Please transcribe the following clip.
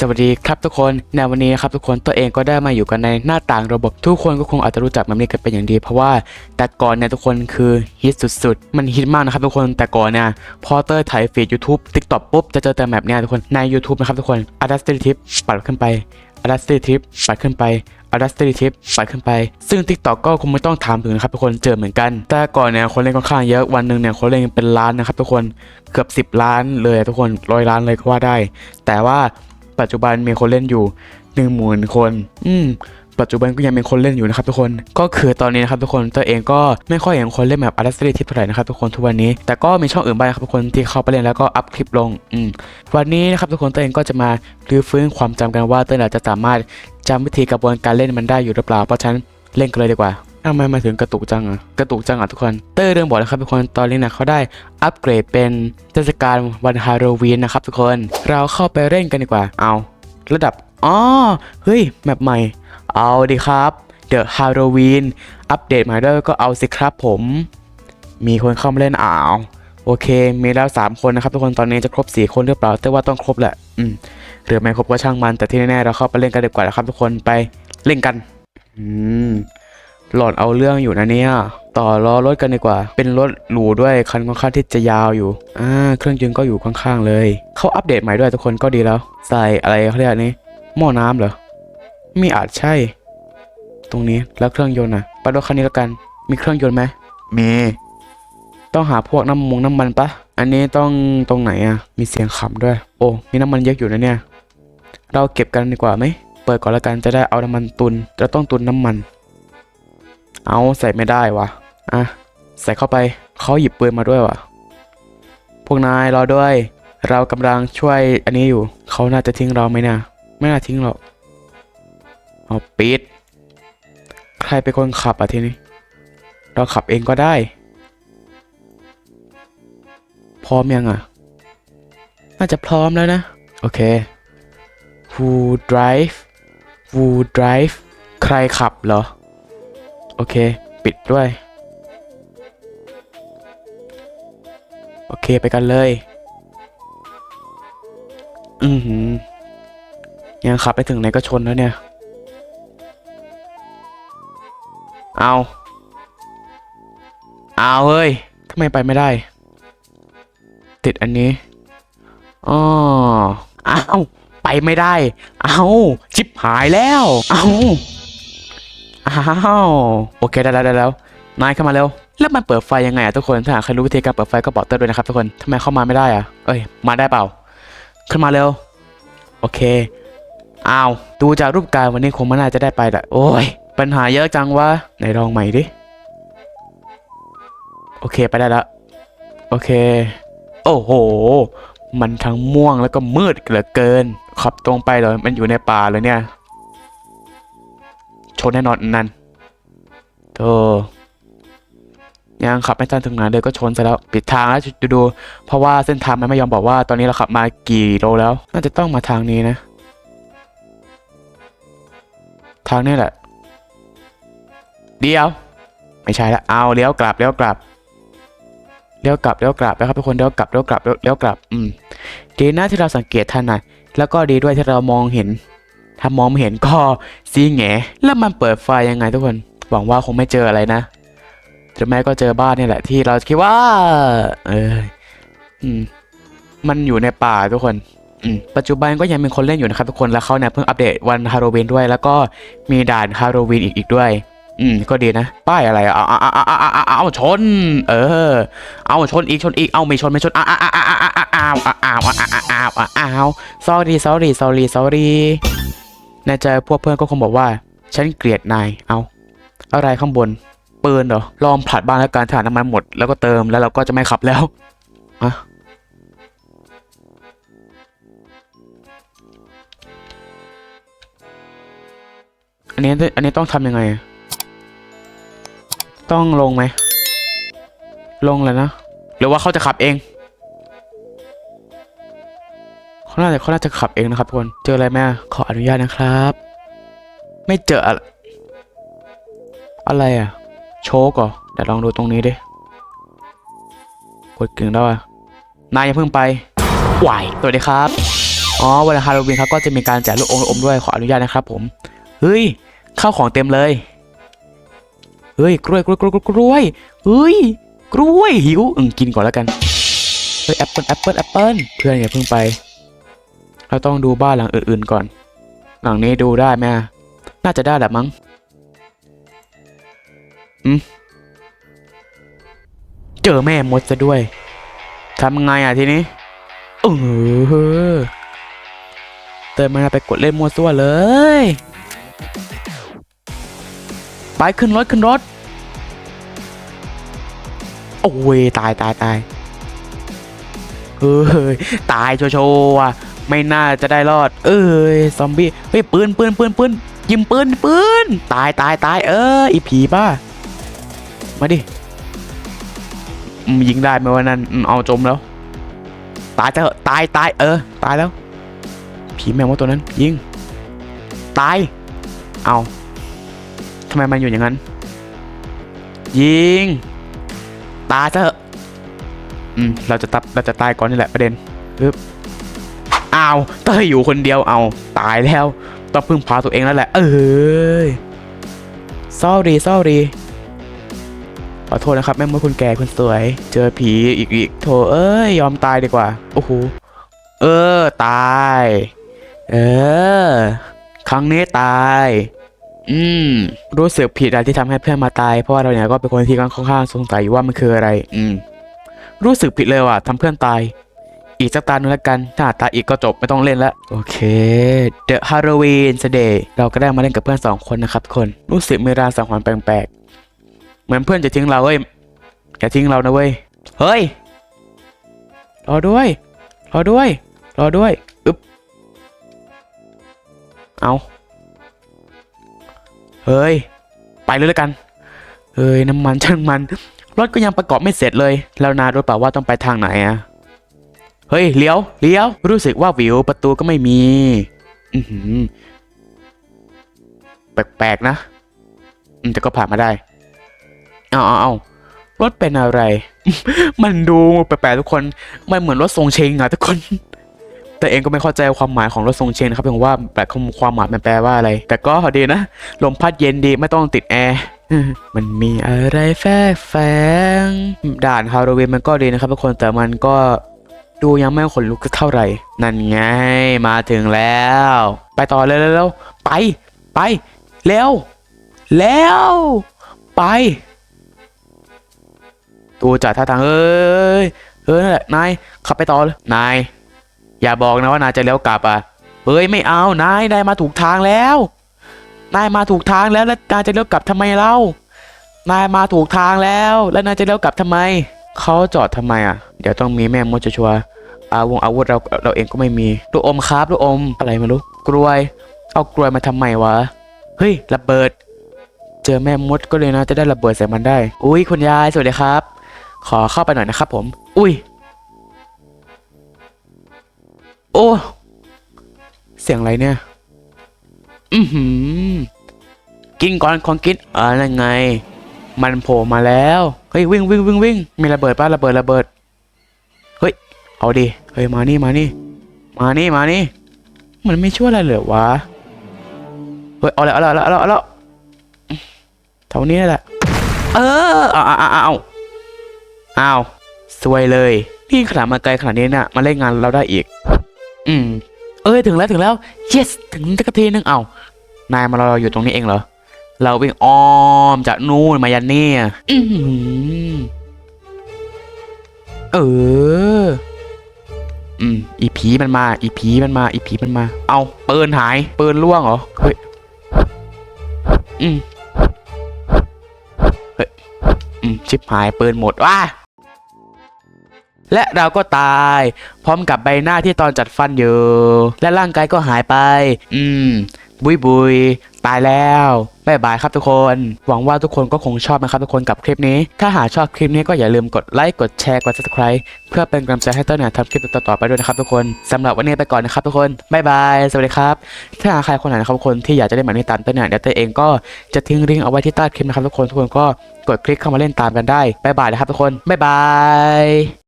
สวัสดีครับทุกคนในวันนี้นะครับทุกคนตัวเองก็ได้มาอยู่กันในหน้าต่างระบบทุกคนก็คงอาจจะรู้จักแบบนี้กันเป็นอย่างดี เพราะว่าแต่ก่อนเนี่ยทุกคนคือฮิตสุดๆ มันฮิตมากนะครับทุกคนแต่ก่อนเนี่ยพอเตอร์ถ่ายฟีด YouTube TikTok ปุ๊บจะเจอแต่แบบเนี้ยทุกคนใน YouTube นะครับทุกคน Audacity Tip ปัดขึ้นไป Audacity Tip ปัดขึ้นไป Audacity Tip ปัดขึ้นไป ซึ่ง TikTok ก็คงไม่ต้องถามถึงนะครับทุกคนเจอเหมือนกัน แต่ก่อนเนี่ยคนเล่นค่อนข้างเยอะวันหนึ่งเนี่ยคนเล่นเป็นล้านนะครับทุกคนเกือบ 10 ล้านเลยทุกคนร้อยล้านเลยก็ว่าได้ แต่ว่า ปัจจุบันมีคนเล่นอยู่หนึ่งหมื่นคน อืมปัจจุบันก็ยังมีคนเล่นอยู่นะครับทุกคน ก็คือตอนนี้นะครับทุกคนตัวเองก็ไม่ค่อยเห็นคนเล่นแบบ Audacity ที่เท่าไหร่นะครับทุกคนทุกวันนี้ แต่ก็มีช่องอื่นบ้างครับทุกคนที่เข้าไปเล่นแล้วก็อัพคลิปลง อืม วันนี้นะครับทุกคนตัวเองก็จะมารื้อฟื้นความจำกันว่าตัวเต้ยจะสามารถจำวิธีกระบวนการเล่นมันได้อยู่หรือเปล่า เพราะฉะนั้นเล่นกันเลยดีกว่า ทำไมมาถึงกระตุกจังอะกระตุกจังอะทุกคน เต้ยเรื่องบอกนะครับทุกคน ตอนนี้นะเขาได้อัปเกรดเป็นเทศกาลวันฮาโลวีนนะครับทุกคน เราเข้าไปเล่นกันดีกว่า เอา ระดับ อ๋อ เฮ้ย แมปใหม่ เอาดีครับ เดอะฮาโลวีน อัปเดตใหม่ด้วยก็เอาสิครับผม มีคนเข้ามาเล่นอ้าว โอเค มีแล้ว 3 คนนะครับทุกคน ตอนนี้จะครบ 4 คนหรือเปล่า แต่ว่าต้องครบแหละ อืม หรือไม่ครบก็ช่างมัน แต่ที่แน่ๆเราเข้าไปเล่นกันดีกว่านะครับทุกคน ไปเล่นกัน อืม หลอนเอาเรื่องอยู่นะเนี่ย ต่อล้อรถกันดีกว่า เป็นรถหรูด้วยคันค่อนข้างที่จะยาวอยู่ อ่า เครื่องยนต์ก็อยู่ข้างๆเลย เขาอัปเดตใหม่ด้วยทุกคนก็ดีแล้ว ใส่อะไรเขาเรียกอันนี้ หม้อน้ำเหรอมีอาจใช่ ตรงนี้แล้วเครื่องยนต์อะ ไปรถคันนี้แล้วกัน มีเครื่องยนต์ไหม มี ต้องหาพวกน้ำมงน้ำมันปะ อันนี้ต้องตรงไหนอะ มีเสียงขำด้วย โอ้ มีน้ำมันเยอะอยู่นะเนี่ย เราเก็บกันดีกว่าไหม เปิดก่อนแล้วกันจะได้เอาน้ำมันตุน จะต้องตุนน้ำมัน เอาใส่ไม่ได้วะอะใส่เข้าไปเขาหยิบปืนมาด้วยวะพวกนายรอด้วย เรากำลังช่วยอันนี้อยู่ เขาน่าจะทิ้งเราไหมนี่ยไม่น่าทิ้งหรอกเอาปิด ใครเป็นคนขับอะทีนี้ เราขับเองก็ได้ พร้อมยังอะ น่าจะพร้อมแล้วนะ โอเค Who drive Who drive ใครขับเหรอ โอเค ปิดด้วย โอเคไปกันเลย อือหือยังขับไปถึงไหนก็ชนแล้วเนี่ย เอาเอาเฮ้ยทำไมไปไม่ได้ ติดอันนี้อ๋อเอาไปไม่ได้ เอาชิบหายแล้ว เอา อ้าวโอเคได้แล้วได้แล้วนายเข้ามาเร็วแล้วมันเปิดไฟยังไงอะทุกคนถ้าหากใครรู้วิธีการเปิดไฟก็บอกเต้ยด้วยนะครับทุกคนทำไมเข้ามาไม่ได้อะเอ้ยมาได้เปล่า ขึ้นมาเร็วโอเคอ้าวดูจากรูปการวันนี้คงไม่น่าจะได้ไปแหละโอ้ยปัญหาเยอะจังวะไหนลองใหม่ดิโอเคไปได้แล้วโอเค โอ้โห มันทั้งม่วงแล้วก็มืดเหลือเกินขับตรงไปเลยมันอยู่ในป่าเลยเนี่ย ชนแน่นอนนั่นโธ่ยังขับไม่ทันถึงไหนเลยก็ชนซะแล้วปิดทางแล้วดูดู เพราะว่าเส้นทางมันไม่ยอมบอกว่าตอนนี้เราขับมากี่โลแล้ว น่าจะต้องมาทางนี้นะ ทางนี้แหละ เดียว ไม่ใช่ละเอาเลี้ยวกลับเลี้ยวกลับเลี้ยวกลับเลี้ยวกลับนะครับทุกคนเลี้ยวกลับเลี้ยวกลับเลี้ยวเลี้ยวกลับ อืมดีนะที่เราสังเกตทันนะแล้วก็ดีด้วยที่เรามองเห็น ถ้ามองไม่เห็นก็ซีแงแล้วมันเปิดไฟยังไงทุกคน หวังว่าคงไม่เจออะไรนะหรือไม่ก็เจอบ้านนี่แหละที่เราคิดว่า เอออืมมันอยู่ในป่าทุกคนอืมปัจจุบันก็ยังมีคนเล่นอยู่นะครับทุกคนแล้วเขาเนี่ยเพิ่งอัปเดตวันฮาโลวีนด้วย แล้วก็มีด่านฮาโลวีนอีกอีกด้วย อืมก็ดีนะ ป้ายอะไรเอาเอาเอาเอาเอาเอาชน เออ เอาชนอีกชนอีกเอาไม่ชนไม่ชนอ้าวอ้าวอ้าวอ้าวอ้าวอ้าวอ้าวอ้าวอ้าวอ้าวอ้าว sorry sorry sorry sorry ในใจพวกเพื่อนก็คงบอกว่า ฉันเกลียดนาย เอา อะไรข้างบน ปืนเหรอ ลองผลัดบ้างแล้วการถ่านน้ำมันหมด แล้วก็เติม แล้วเราก็จะไม่ขับแล้วอะอันนี้อันนี้ต้องทำยังไง ต้องลงไหม ลงเลยนะ หรือว่าเขาจะขับเอง เขาน่าจะเขาน่าจะขับเองนะครับทุกคน เจออะไรไหมอะขออนุญาตนะครับ ไม่เจออะไรอะไรอะ โชกเหรอเดี๋ยวลองดูตรงนี้ดิ กดกึ่งแล้วอะนายอย่าเพิ่งไปไหวสวัสดีครับ อ๋อ วันฮาโลวีนครับก็จะมีการแจกลูกอมลูกอมด้วย ขออนุญาตนะครับผม เฮ้ย ข้าวของเต็มเลย เฮ้ยกล้วยกล้วย กล้วย กล้วย กล้วย เฮ้ย กล้วย หิว อืมกินก่อนแล้วกัน เฮ้ย แอปเปิลแอปเปิลแอปเปิลเพื่อนอย่าเพิ่งไป เราต้องดูบ้านหลังอื่นๆก่อน หลังนี้ดูได้ไหมอะน่าจะได้แหละมั้งอืมเจอแม่มดซะด้วยทำไงอะทีนี้เออเติมมาไปกดเล่นมัวซั่วเลย ไปขึ้นรถขึ้นรถ โอ้ยตายตายตายเฮ้ยตายโชว์โชว์อะ ไม่น่าจะได้รอด เอ้ยซอมบี้เฮ้ยปืนปืนปืนปืนยิงปืนปืนตายตายตายเอออีผีบ้ามาดิยิงได้ไหมวันนั้นเอาจมแล้ว ตายเถอะตายตายเออ ตายแล้ว ผีแมวว่าตัวนั้น ยิง ตาย เอาทำไมมันอยู่อย่างนั้น ยิง ตายเถอะอืมเราจะตับเราจะตายก่อนนี่แหละประเด็นปึ๊บ อ้าวเต้ยอยู่คนเดียวเอาตายแล้วต้องพึ่งพาตัวเองแล้วแหละ เอ้ย sorry sorry ขอโทษนะครับ แม่มดคุณแก่คุณสวย เจอผีอีกอีกโถเอ้ย ยอมตายดีกว่า โอ้โห เออ ตาย เออ ครั้งนี้ตาย อืม รู้สึกผิดอะไรที่ทำให้เพื่อนมาตาย เพราะว่าเราเนี่ยก็เป็นคนที่ค่อนข้างสงสัยว่ามันคืออะไร อืม รู้สึกผิดเลยว่ะทำเพื่อนตาย อีกสักตาหนึงแล้วกันถ้าตายอีกก็จบไม่ต้องเล่นละโอเค The Halloween Day เราก็ได้มาเล่นกับเพื่อนสองคนนะครับทุกคนรู้สึกมีรางสังหรณ์แปลกๆเหมือนเพื่อนจะทิ้งเราเว้ยอย่าทิ้งเรานะเว้ยเฮ้ยรอด้วยรอด้วยรอด้วยอึ๊บเอาเฮ้ย ไปเลยแล้วกัน เฮ้ย น้ำมันช่างมัน รถก็ยังประกอบไม่เสร็จเลย แล้วนารู้เปล่าว่าต้องไปทางไหนอะ เฮ้ยเลี้ยวเลี้ยว รู้สึกว่าวิวประตูก็ไม่มี อือหือแปลกๆนะ อืมแต่ก็ผ่านมาได้ เอาเอาเอารถเป็นอะไร มันดูแปลกๆทุกคน มันเหมือนรถทรงเชงอะทุกคน แต่เองก็ไม่เข้าใจความหมายของรถทรงเชงนะครับเพียงว่าแปลความหมายมันแปลว่าอะไร แต่ก็ดีนะ ลมพัดเย็นดีไม่ต้องติดแอร์มันมีอะไรแฝงแฝงด่านฮาโลวีนมันก็ดีนะครับทุกคนแต่มันก็ ดูยังไม่ขนลุกเท่าไหร่ นั่นไงมาถึงแล้ว ไปต่อเร็วๆๆไป ไปเร็วแล้วไปดูจากท่าทางเอ้ยเออนั่นแหละนายขับไปต่อเลยนาย อย่าบอกนะว่านายจะเลี้ยวกลับอะเฮ้ยไม่เอานายนายมาถูกทางแล้วนายมาถูกทางแล้วแล้วนายจะเลี้ยวกลับทำไมเล่านายมาถูกทางแล้ว แล้วนายจะเลี้ยวกลับทำไม เขาจอดทำไมอะ เดี๋ยวต้องมีแม่มดชัวอาวงอาวุธเราเราเองก็ไม่มีลูกอมครับลูกอมอะไรไม่รู้กลวย เอากลวยมาทำไมวะเฮ้ยระเบิด เจอแม่มดก็เลยนะจะได้ระเบิดใส่มันได้ อุ้ยคุณยายสวัสดีครับ ขอเข้าไปหน่อยนะครับผม อุ้ยโอ้เสียงอะไรเนี่ย อือหือ กินก่อนของกินอ่านั่นไง มันโผล่มาแล้ว เฮ้ยวิ่งวิ่งวิ่งวิ่งมีระเบิดป่ะระเบิดระเบิด เฮ้ย เอาดิ เฮ้ยมานี่มานี่ มานี่มานี่ มันไม่ช่วยอะไรเลยวะ เฮ้ยเอาล้วเอาล้วเอาล้วเอาล้วเท่านี้แหละ เออเอาเอาเอาเอาอ้าสวยเลย นี่ขนาดมาไกลขนาดนี้น่ะมาเล่นงานเราได้อีก อืม เอ้ยถึงแล้วถึงแล้ว yes ถึงสักทีนึงเอานายมารออยู่ตรงนี้เองเหรอ เราวิ่งอ้อมจากนู่นมายันนี่อะอือหือเออ อืม อีผีมันมา อีผีมันมา อีผีมันมา เอาปืนหายปืนล่วงเหรอ เฮ้ย อืม เฮ้ย อืม ชิบหายปืนหมดว้าและเราก็ตาย พร้อมกับใบหน้าที่ตอนจัดฟันอยู่ และร่างกายก็หายไป อืม บุยบุย ตายแล้วบายบายครับทุกคน หวังว่าทุกคนก็คงชอบนะครับทุกคนกับคลิปนี้ ถ้าหากชอบคลิปนี้ก็อย่าลืมกดไลค์กดแชร์กด subscribe เพื่อเป็นกำลังใจให้เต้นเนี่ยทำคลิปต่อๆไปด้วยนะครับทุกคนสำหรับวันนี้ไปก่อนนะครับทุกคนบายบายสวัสดีครับ ถ้าหากใครคนไหนนะครับทุกคนที่อยากจะเล่นแบบนี้ตามเต้นเนี่ยเดี๋ยวเต้นเองก็จะทิ้งลิงก์เอาไว้ที่ใต้คลิปนะครับทุกคนทุกคนก็กดคลิกเข้ามาเล่นตามกันได้บายบายนะครับทุกคนบายบาย